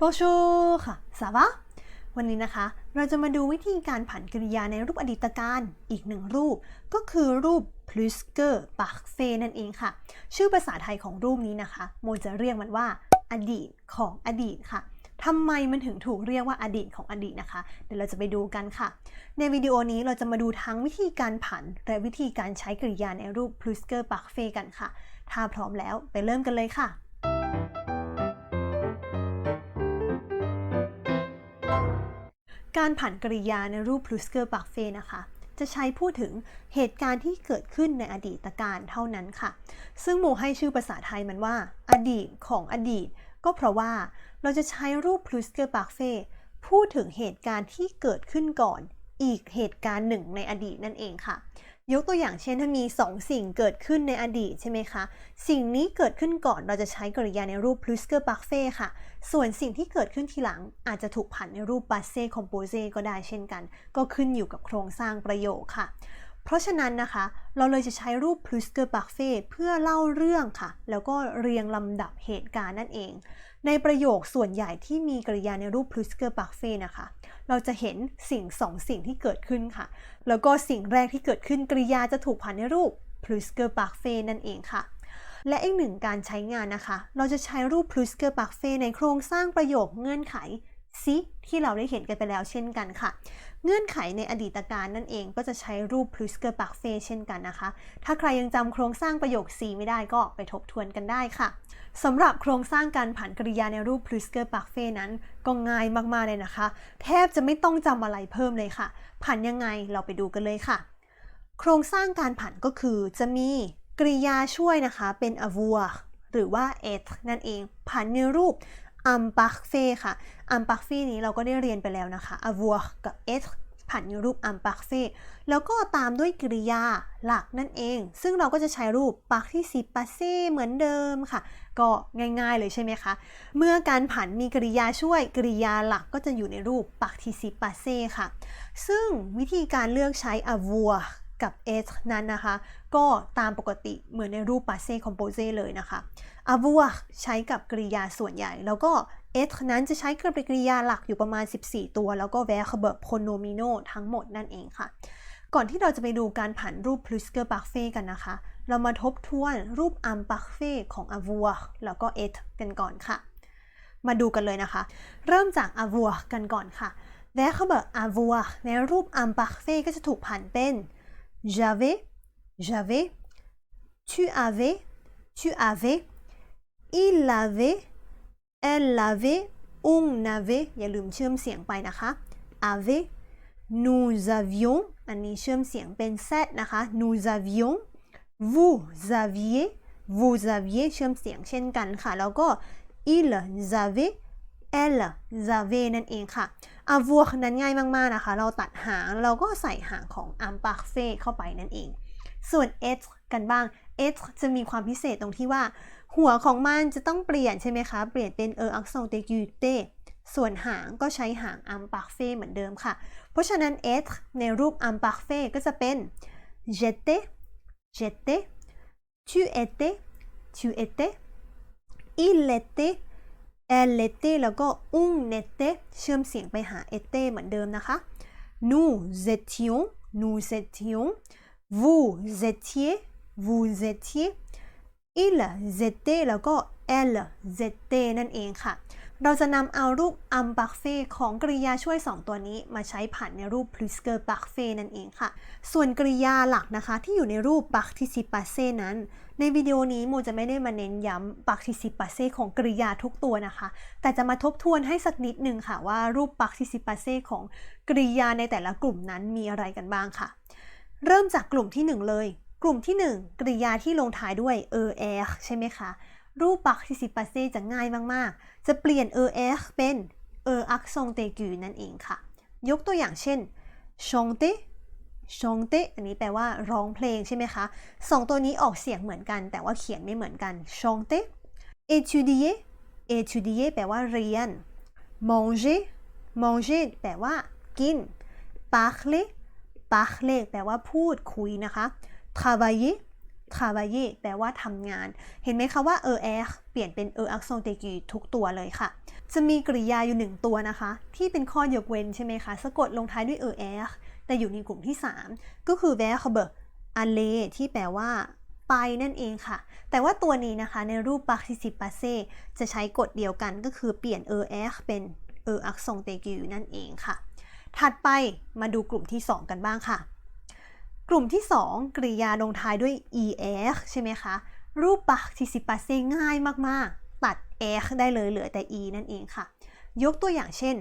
Bonjour ค่ะ ça va วันนี้นะคะ เราจะมาดูวิธีการผันกริยาในรูปอดีตการอีกหนึ่งรูป ก็คือรูป plus que parfait นั่นเองค่ะ ชื่อภาษาไทยของรูปนี้นะคะ โมจะเรียกมันว่า อดีตของอดีตค่ะทำไมมันถึงถูกเรียกว่าอดีตของอดีตนะคะ เดี๋ยวเราจะไปดูกันค่ะ ในวิดีโอนี้เราจะมาดูทั้งวิธีการผัน และวิธีการใช้กริยาในรูป plus que parfait กันค่ะ ถ้าพร้อมแล้วไปเริ่มกันเลยค่ะ การผันกริยาในรูป plusker parfait นะคะ จะใช้พูดถึงเหตุการณ์ที่เกิดขึ้นในอดีตการเท่านั้นค่ะ ซึ่งโมให้ชื่อภาษาไทยมันว่า อดีตของอดีต ก็เพราะว่าเราจะใช้รูป plusker parfait พูดถึงเหตุการณ์ที่เกิดขึ้นก่อน อีกเหตุการณ์หนึ่งในอดีตนั่นเองค่ะ ยกตัวอย่างเช่นถ้ามี 2 สิ่งเกิดขึ้นในอดีตใช่ไหมคะ สิ่งนี้เกิดขึ้นก่อนเราจะใช้กริยาในรูป plusker parfait ค่ะ ส่วนสิ่งที่เกิดขึ้นทีหลังอาจจะถูกผันในรูป passé composé ก็ได้เช่นกัน ก็ขึ้นอยู่กับโครงสร้างประโยคค่ะ เพราะฉะนั้นนะคะ เราเลยจะใช้รูป plusker parfait เพื่อเล่าเรื่องค่ะ แล้วก็เรียงลำดับเหตุการณ์นั่นเองในประโยคส่วนใหญ่ที่มีกริยาในรูป plusker parfait นะคะ เราจะเห็นสิ่งสองสิ่งที่เกิดขึ้นค่ะ แล้วก็สิ่งแรกที่เกิดขึ้นกริยาจะถูกผันในรูป plusker parfait นั่นเองค่ะ และอีกหนึ่งการใช้งานนะคะ เราจะใช้รูป plusker parfait ในโครงสร้างประโยคเงื่อนไข ซิที่เราได้เห็นกันไปแล้วเช่นกันค่ะ เงื่อนไขในอดีตการนั่นเองก็จะใช้รูป plusker parfait เช่นกันนะคะ ถ้าใครยังจำโครงสร้างประโยค C ไม่ได้ก็ไปทบทวนกันได้ค่ะสำหรับโครงสร้างการผันกริยาในรูป plusker parfait นั้น ก็ง่ายมากๆเลยนะคะ แทบจะไม่ต้องจำอะไรเพิ่มเลยค่ะผันยังไงเราไปดูกันเลยค่ะ โครงสร้างการผันก็คือจะมีกริยาช่วยนะคะเป็น avoir หรือว่า être นั่นเองผันในรูป imparfait ค่ะ imparfait นี้เราก็ได้เรียนไปแล้วนะคะ avoir กับ être ผันในรูป imparfait แล้วก็ตามด้วยกริยาหลักนั่นเอง ซึ่งเราก็จะใช้รูป participe passé เหมือนเดิมค่ะ ก็ง่ายๆเลยใช่ไหมคะ เมื่อการผันมีกริยาช่วยกริยาหลักก็จะอยู่ในรูป participe passé ค่ะ ซึ่งวิธีการเลือกใช้ avoir กับ être นั้นนะคะ ก็ตามปกติเหมือนในรูป passé composé เลยนะคะ avoir ใช้กับกริยาส่วนใหญ่ แล้วก็ être นั้นจะใช้กับกริยาหลักอยู่ประมาณ 14 ตัว แล้วก็ verb pronominal ทั้งหมดนั่นเองค่ะ ก่อนที่เราจะไปดูการผันรูป plusker parfait กันนะคะ เรามาทบทวนรูป imparfait ของ avoir แล้วก็ être กันก่อนค่ะ มาดูกันเลยนะคะ เริ่มจาก avoir กันก่อนค่ะ verb avoir ในรูป imparfait ก็จะถูกผันเป็น j'avais j'avais tu avais tu avais il avait elle avait on avait อย่าลืมเชื่อมเสียงไปนะคะ avait nous avions อันนี้เชื่อมเสียงเป็น z นะคะ nous avions vous aviez vous aviez เชื่อมเสียงเช่นกันค่ะ แล้วก็ ils avaient elles avaient นั่นเองค่ะ avoir นั้นง่ายมากๆนะคะ เราตัดหางเราก็ใส่หางของ imparfait เข้าไปนั่นเอง ส่วน être กันบ้าง être จะมีความพิเศษตรงที่ว่า หัวของมันจะต้องเปลี่ยนใช่ไหมคะ เปลี่ยนเป็น e accent aigu t ส่วนหางก็ใช้หาง imparfait เหมือนเดิมค่ะ เพราะฉะนั้น être ในรูป imparfait ก็จะเป็น j'étais j'étais tu étais tu étais il était เอลเลเต้แล้วก็อุ้งเนเต้เชื่อมเสียงไปหาเอเต้เหมือนเดิมนะคะนูเซติยงนูเซติยงวูเซ vous étiez vous étiez il แล้วก็เอลเ était นั่นเองค่ะ เราจะนำเอารูป imparfait ของกริยาช่วย 2 ตัวนี้มาใช้ผันในรูป plusker parfait นั่นเองค่ะ ส่วนกริยาหลักนะคะที่อยู่ในรูป participe passé นั้น ในวิดีโอนี้โมจะไม่ได้มาเน้นย้ำ participe passé ของกริยาทุกตัวนะคะ แต่จะมาทบทวนให้สักนิดนึงค่ะว่ารูป participe passé ของกริยาในแต่ละกลุ่มนั้นมีอะไรกันบ้างค่ะ เริ่มจากกลุ่มที่ 1 เลย กลุ่มที่ 1 กริยาที่ลงท้ายด้วย er ใช่ไหมคะ รูป participe passé จะง่ายมาก ๆ จะเปลี่ยน er เป็น er accent aigu นั่นเองค่ะ ยกตัวอย่างเช่น chanter chanter อันนี้แปลว่าร้องเพลงใช่ไหมคะสองตัวนี้ออกเสียงเหมือนกัน แต่ว่าเขียนไม่เหมือนกัน chanter étudier étudier แปลว่าเรียน manger manger แปลว่ากิน parler parler แปลว่าพูดคุยนะคะทาย travailler travailler แปลว่าทำงาน เห็นไหมคะว่า er เปลี่ยนเป็น er accent aigu ทุกตัวเลยค่ะ จะมีกริยาอยู่หนึ่งตัวนะคะ ที่เป็นข้อยกเว้นใช่ไหมคะ สะกดลงท้ายด้วย er แต่อยู่ในกลุ่มที่ 3 ก็คือ verb aller ที่แปลว่า ไปนั่นเองค่ะ แต่ว่าตัวนี้นะคะในรูป p a r t i c i p a s e จะใช้กฎเดียวกันก็คือเปลี่ยน er เป็น er accent aigu นั่นเองค่ะ ถัดไปมาดูกลุ่มที่ 2 กันบ้างค่ะ กลุ่มที่ 2 กริยาลงท้ายด้วย er ใช่ไหมคะ รูป participe passé ง่ายมาก ๆ ตัด er ได้เลยเหลือแต่ e นั่นเองค่ะ ยกตัวอย่างเช่น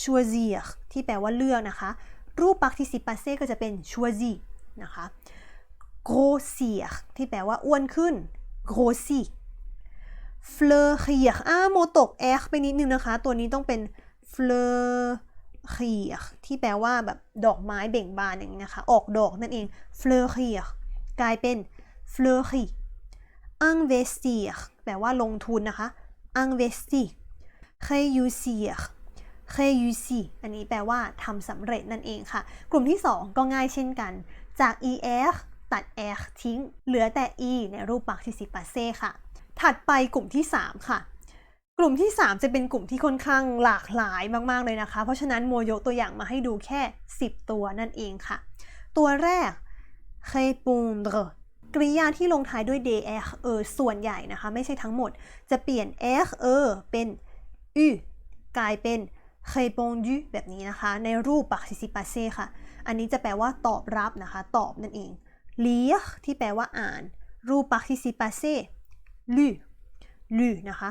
choisir ที่แปลว่าเลือกนะคะ รูป participe passé ก็จะเป็น choisi นะคะ grossir ที่แปลว่าอ้วนขึ้น grossi fleurir อ่าโมตก r ไปนิดนึงนะคะ ตัวนี้ต้องเป็น fleurir ที่แปลว่าแบบดอกไม้เบ่งบานอย่างนี้นะคะ ออกดอกนั่นเอง fleurir กลายเป็น fleuri investir แปลว่าลงทุนนะคะ investir réussir réussi อันนี้แปลว่าทำสำเร็จนั่นเองค่ะ กลุ่มที่ 2 ก็ง่ายเช่นกัน จาก er ตัด r ทิ้ง เหลือแต่ e ในรูป participe passé ค่ะ ถัดไปกลุ่มที่ 3 ค่ะ กลุ่มที่ 3 จะเป็นกลุ่มที่ค่อนข้างหลากหลายมาก ๆ เลยนะคะ เพราะฉะนั้นโมยกตัวอย่างมาให้ดูแค่ 10 ตัวนั่นเองค่ะ ตัวแรก répondre กริยาที่ลงท้ายด้วย der เออส่วนใหญ่นะคะ ไม่ใช่ทั้งหมด จะเปลี่ยน r เออเป็น u กลายเป็น répondu แบบนี้นะคะ ในรูป participe passé ค่ะ อันนี้จะแปลว่าตอบรับนะคะ ตอบนั่นเอง lire ที่แปลว่าอ่าน รูป participe passé lu lu นะคะ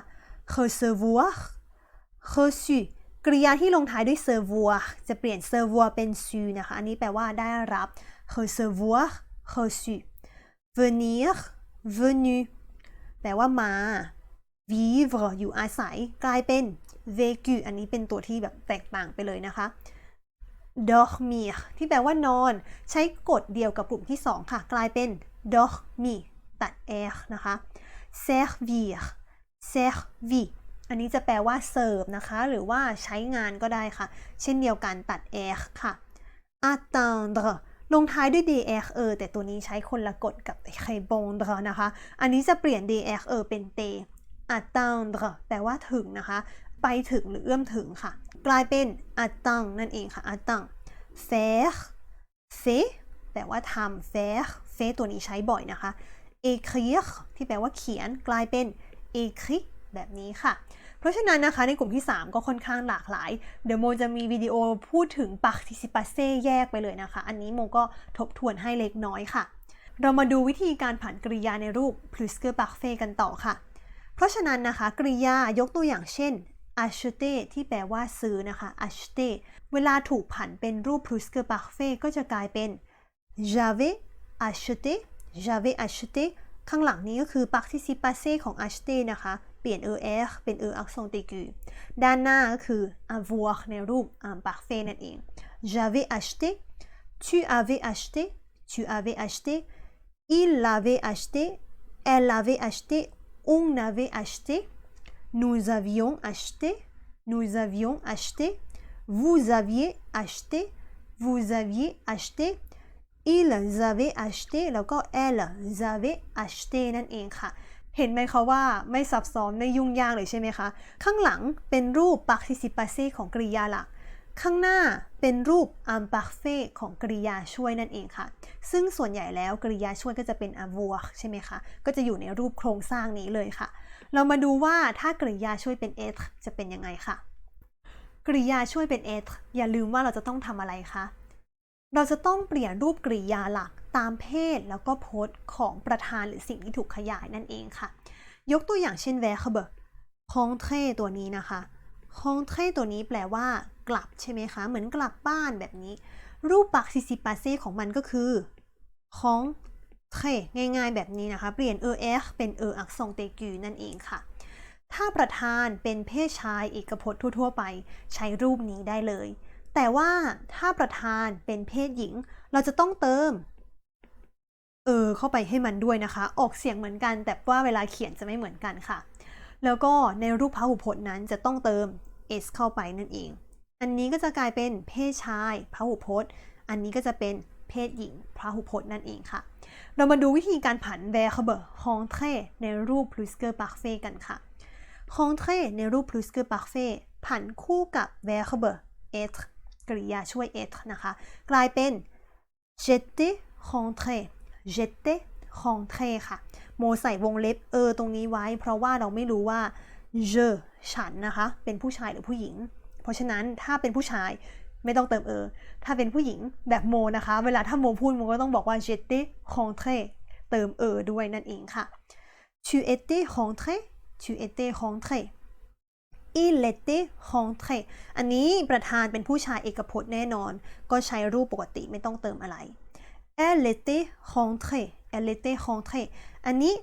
recevoir reçu กริยาที่ลงท้ายด้วย servoir จะเปลี่ยน servoir เป็น su นะคะ อันนี้แปลว่าได้รับ recevoir reçu venir venu แปลว่ามา vivre อยู่อาศัย กลายเป็น vécu อันนี้เป็นตัวที่แบบแตกต่างไปเลยนะคะ dormir ที่แปลว่านอน ใช้กฎเดียวกับกลุ่มที่ 2 ค่ะ กลายเป็น dormir ตัด r นะคะ servir servi อันนี้จะแปลว่าเสิร์ฟนะคะ หรือว่าใช้งานก็ได้ค่ะ เช่นเดียวกันตัด r ค่ะ attendre ลงท้ายด้วย dr เออแต่ตัวนี้ใช้คนละกฎกับ répondre นะคะ อันนี้จะเปลี่ยน dr เออเป็น t attendre แปลว่าถึงนะคะ ไปถึงหรือเอื้อมถึงค่ะ กลายเป็น attend นั่นเองค่ะ attendre faire fait แปลว่าทำ faire fait ตัวนี้ใช้บ่อยนะคะ écrire ที่แปลว่าเขียน กลายเป็น écrit แบบนี้ค่ะ เพราะฉะนั้นนะคะในกลุ่มที่ 3 ก็ค่อนข้างหลากหลาย เดี๋ยวโมจะมีวิดีโอพูดถึง participe แยกไปเลยนะคะ อันนี้โมก็ทบทวนให้เล็กน้อยค่ะ เรามาดูวิธีการผันกริยาในรูป plusker parfait กันต่อค่ะ เพราะฉะนั้นนะคะกริยายกตัวอย่างเช่น acheter ที่แปลว่าซื้อนะคะ acheter เวลาถูกผันเป็นรูป plusker parfait ก็จะกลายเป็น j'avais acheté j'avais acheté ข้างหลังนี้ก็คือ participe passé ของ acheter นะคะ เปลี่ยน er เป็น er accent aigu ด้านหน้าก็คือ avoir ในรูป un parfait นั่นเอง j'avais acheté tu avais acheté tu avais acheté il l'avait acheté elle avait acheté on avait acheté nous avions acheté nous avions acheté vous aviez acheté vous aviez acheté ils avaient acheté แล้วก็ elles avaient acheté นั่นเองค่ะ เห็นไหมคะว่าไม่ซับซ้อนไม่ยุ่งยากเลยใช่ไหมคะ ข้างหลังเป็นรูป participe ของกริยาหลัก ข้างหน้าเป็นรูป imparfait ของกริยาช่วยนั่นเองค่ะ ซึ่งส่วนใหญ่แล้วกริยาช่วยก็จะเป็น avoir ใช่ไหมคะ ก็จะอยู่ในรูปโครงสร้างนี้เลยค่ะ เรามาดูว่าถ้ากริยาช่วยเป็น être จะเป็นยังไงค่ะกริยาช่วยเป็น être อย่าลืมว่าเราจะต้องทำอะไรคะ เราจะต้องเปลี่ยนรูปกริยาหลักตามเพศแล้วก็โพสของประธานหรือสิ่งที่ถูกขยายนั่นเองค่ะ ยกตัวอย่างเช่น verb rentrer ตัวนี้นะคะ rentrer ตัวนี้แปลว่า กลับใช่ไหมคะ เหมือนกลับบ้านแบบนี้ รูป participe passé ของมันก็คือ rentrer ง่ายๆแบบนี้นะคะ เปลี่ยน er เป็น er accent aigu นั่นเองค่ะ ถ้าประธานเป็นเพศชายเอกพจน์ทั่ว ๆ ไป ใช้รูปนี้ได้เลย แต่ว่าถ้าประธานเป็นเพศหญิง เราจะต้องเติม เออเข้าไปให้มันด้วยนะคะ ออกเสียงเหมือนกัน แต่ว่าเวลาเขียนจะไม่เหมือนกันค่ะ แล้วก็ในรูปพหุพจน์นั้นจะต้องเติม s เข้าไปนั่นเอง อันนี้ก็จะกลายเป็นเพศชายพหุพจน์ อันนี้ก็จะเป็นเพศหญิงพหุพจน์นั่นเองค่ะ เรามาดูวิธีการผัน verb rentrer ในรูป plusieurs parfait กันค่ะ rentrer ในรูป plusieurs parfait ผันคู่กับ verb être กริยาช่วย être นะคะ กลายเป็น j'étais rentré j'étais rentré ค่ะ โมใส่วงเล็บเออตรงนี้ไว้ เพราะว่าเราไม่รู้ว่า je ฉันนะคะ เป็นผู้ชายหรือผู้หญิง เพราะฉะนั้นถ้าเป็นผู้ชายไม่ต้องเติมเออ ถ้าเป็นผู้หญิงแบบโมนะคะ เวลาถ้าโมพูดโมก็ต้องบอกว่า j'étais rentré เติมเออด้วยนั่นเองค่ะ tu étais rentré tu étais rentré il était rentré อันนี้ประธานเป็นผู้ชายเอกพจน์แน่นอน ก็ใช้รูปปกติไม่ต้องเติมอะไร elle était rentrée elle était rentrée อันนี้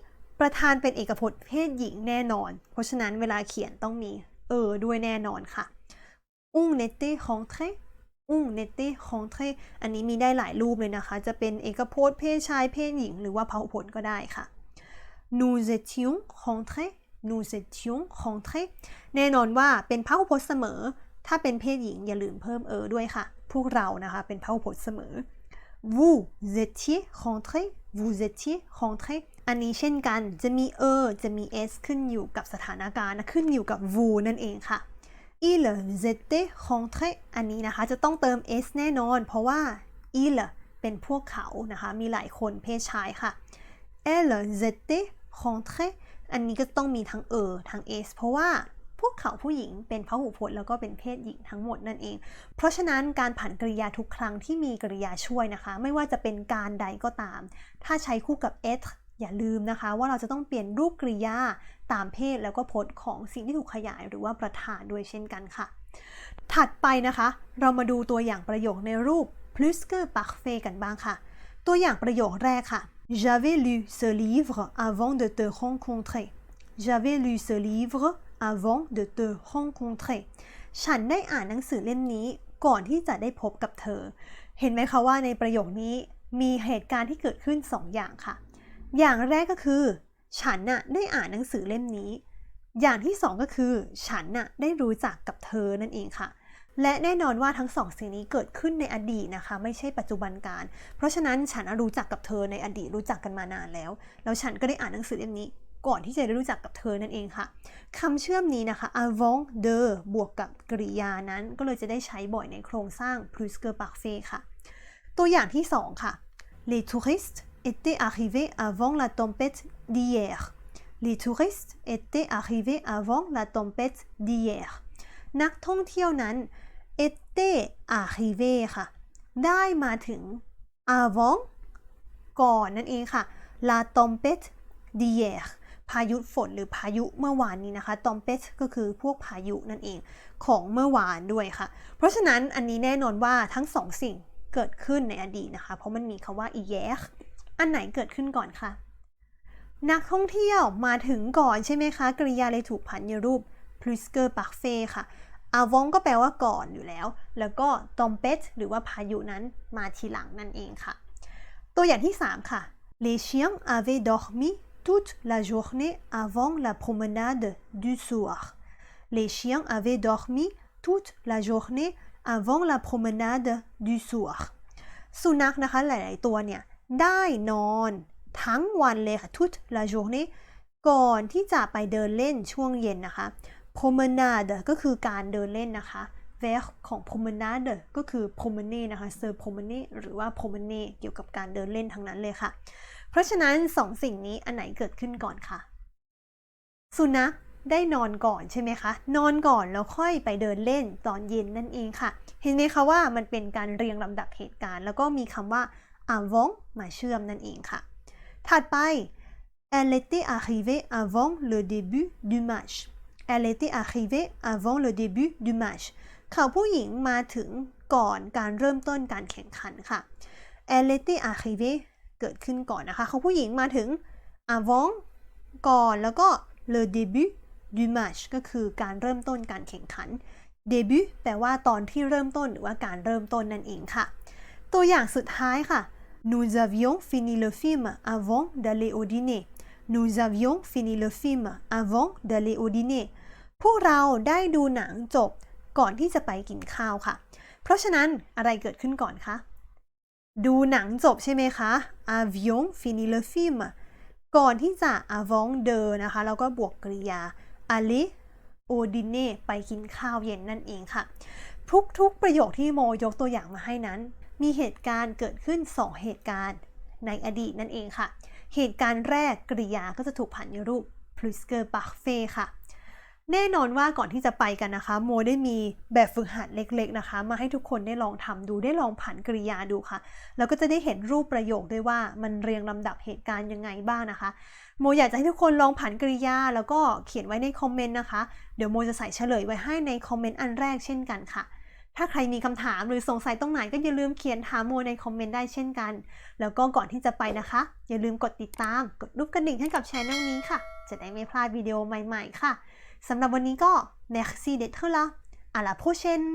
ประธานเป็นเอกพจน์เพศหญิงแน่นอน เพราะฉะนั้นเวลาเขียนต้องมีเออด้วยแน่นอนค่ะ on était rentré on était rentré อันนี้มีได้หลายรูปเลยนะคะ จะเป็นเอกพจน์เพศชายเพศหญิง หรือว่าพหุพจน์ก็ได้ค่ะ nous étions rentrés nous étions rentrés แน่นอนว่าเป็นพหุพจน์เสมอ ถ้าเป็นเพศหญิงอย่าลืมเพิ่มเออด้วยค่ะ พวกเรานะคะ เป็นพหุพจน์เสมอ vous étiez rentrés vous étiez rentrés อันนี้เช่นกันจะมีเออจะมี s ขึ้นอยู่กับสถานการณ์นะขึ้นอยู่กับ vous นั่นเองค่ะ il était rentré อันนี้นะคะจะต้องเติม s แน่นอน เพราะว่า il เป็นพวกเขานะคะ มีหลายคนเพศชายค่ะ elle était rentrée อันนี้ก็ต้องมีทั้งเออทั้ง s เพราะว่าพวกเขาผู้หญิงเป็นพหูพจน์แล้วก็เป็นเพศหญิงทั้งหมดนั่นเอง เพราะฉะนั้นการผันกริยาทุกครั้งที่มีกริยาช่วยนะคะ ไม่ว่าจะเป็นการใดก็ตาม ถ้าใช้คู่กับ et อย่าลืมนะคะ ว่าเราจะต้องเปลี่ยนรูปกริยาตามเพศแล้วก็พจน์ของสิ่งที่ถูกขยายหรือว่าประธานด้วยเช่นกันค่ะ ถัดไปนะคะ เรามาดูตัวอย่างประโยคในรูป plus que parfait กันบ้างค่ะ ตัวอย่างประโยคแรกค่ะ J'avais lu ce livre avant de te rencontrer J'avais lu ce livre avant de te rencontrer ฉันได้อ่านหนังสือเล่มนี้ก่อนที่จะได้พบกับเธอ เห็นไหมคะว่าในประโยคนี้มีเหตุการณ์ที่เกิดขึ้น2อย่างค่ะ อย่างแรกก็คือ ฉันน่ะได้อ่านหนังสือเล่มนี้ อย่างที่สองก็คือ ฉันน่ะได้รู้จักกับเธอนั่นเองค่ะ และแน่นอนว่าทั้งสองสิ่งนี้เกิดขึ้นในอดีตนะคะ ไม่ใช่ปัจจุบันการ เพราะฉะนั้นฉันรู้จักกับเธอในอดีตรู้จักกันมานานแล้ว แล้วฉันก็ได้อ่านหนังสือเล่มนี้ ก่อนที่จะได้รู้จักกับเธอนั่นเองค่ะคำเชื่อมนี้นะคะ avant de บวกกับกริยานั้นก็เลยจะได้ใช้บ่อยในโครงสร้าง plus que parfait ค่ะ ตัวอย่างที่ 2 ค่ะ les touristes étaient arrivés avant la tempête d'hier les touristes étaient arrivés avant la tempête d'hier นักท่องเที่ยวนั้น étaient arrivés ค่ะ ได้มาถึง avant ก่อนนั่นเองค่ะ la tempête d'hier พายุฝนหรือพายุเมื่อวานนี้นะคะ tempête ก็คือพวกพายุนั่นเองของเมื่อวานด้วยค่ะ เพราะฉะนั้นอันนี้แน่นอนว่าทั้งสองสิ่งเกิดขึ้นในอดีตนะคะ เพราะมันมีคาว่า hier อันไหนเกิดขึ้นก่อนคะนักท่องเที่ยวมาถึงก่อนใช่ไหมคะ กริยาเลยถูกผันในรูป plus que parfait ค่ะ avant ก็แปลว่าก่อนอยู่แล้ว แล้วก็ tempête หรือว่าพายุนั้นมาทีหลังนั่นเองค่ะ ตัวอย่างที่ 3 ค่ะ les chiens avaient dormi toute la journée avant la promenade du soir les chiens avaient dormi toute la journée avant la promenade du soir สุนัขนะคะหลาย ๆ ตัวเนี่ย ได้นอนทั้งวันเลยค่ะ toute la journée ก่อนที่จะไปเดินเล่นช่วงเย็นนะคะ promenade ก็คือการเดินเล่นนะคะ verb ของ promenade ก็คือ p r o m e n e นะคะ se promener หรือว่า p r o m e n e เกี่ยวกับการเดินเล่นทั้งนั้นเลยค่ะ เพราะฉะนั้นสองสิ่งนี้อันไหนเกิดขึ้นก่อนคะสุนัขได้นอนก่อนใช่ไหมคะ นอนก่อนแล้วค่อยไปเดินเล่นตอนเย็นนั่นเองค่ะ เห็นไหมคะว่ามันเป็นการเรียงลำดับเหตุการณ์ แล้วก็มีคำว่า avant มาเชื่อมนั่นเองค่ะ ถัดไป elle était arrivée avant le début du match elle était arrivée avant le début du match เขาผู้หญิงมาถึงก่อนการเริ่มต้นการแข่งขันค่ะ elle était arrivée เกิดขึ้นก่อนนะคะ เขาผู้หญิงมาถึง avant ก่อนแล้วก็ le début du match ก็คือการเริ่มต้นการแข่งขัน début แปลว่าตอนที่เริ่มต้นหรือว่าการเริ่มต้นนั่นเองค่ะ ตัวอย่างสุดท้ายค่ะ nous avions fini le film avant d'aller au dîner nous avions fini le film avant d'aller au dîner พวกเราได้ดูหนังจบก่อนที่จะไปกินข้าวค่ะ เพราะฉะนั้นอะไรเกิดขึ้นก่อนคะ ดูหนังจบใช่ไหมคะ avion fini le film ก่อนที่จะ avant de นะคะ แล้วก็บวกกริยา aller au dîner ไปกินข้าวเย็นนั่นเองค่ะ ทุกๆประโยคที่โมยกตัวอย่างมาให้นั้น มีเหตุการณ์เกิดขึ้น 2 เหตุการณ์ในอดีตนั่นเองค่ะ เหตุการณ์แรกกริยาก็จะถูกผันในรูป plusker parfait ค่ะ แน่นอนว่าก่อนที่จะไปกันนะคะ โมได้มีแบบฝึกหัดเล็กๆนะคะ มาให้ทุกคนได้ลองทำดูได้ลองผันกริยาดูค่ะ แล้วก็จะได้เห็นรูปประโยคด้วยว่ามันเรียงลำดับเหตุการณ์ยังไงบ้างนะคะ โมอยากจะให้ทุกคนลองผันกริยา แล้วก็เขียนไว้ในคอมเมนต์นะคะ เดี๋ยวโมจะใส่เฉลยไว้ให้ในคอมเมนต์อันแรกเช่นกันค่ะ ถ้าใครมีคำถามหรือสงสัยตรงไหนก็อย่าลืมเขียนถามโมในคอมเมนต์ได้เช่นกัน แล้วก็ก่อนที่จะไปนะคะ อย่าลืมกดติดตาม กดรูปกระดิ่งให้กับช anel นี้ค่ะ จะได้ไม่พลาดวิดีโอใหม่ ๆ ค่ะสำหรับวันนี้ก็ merci d'être là à la prochaine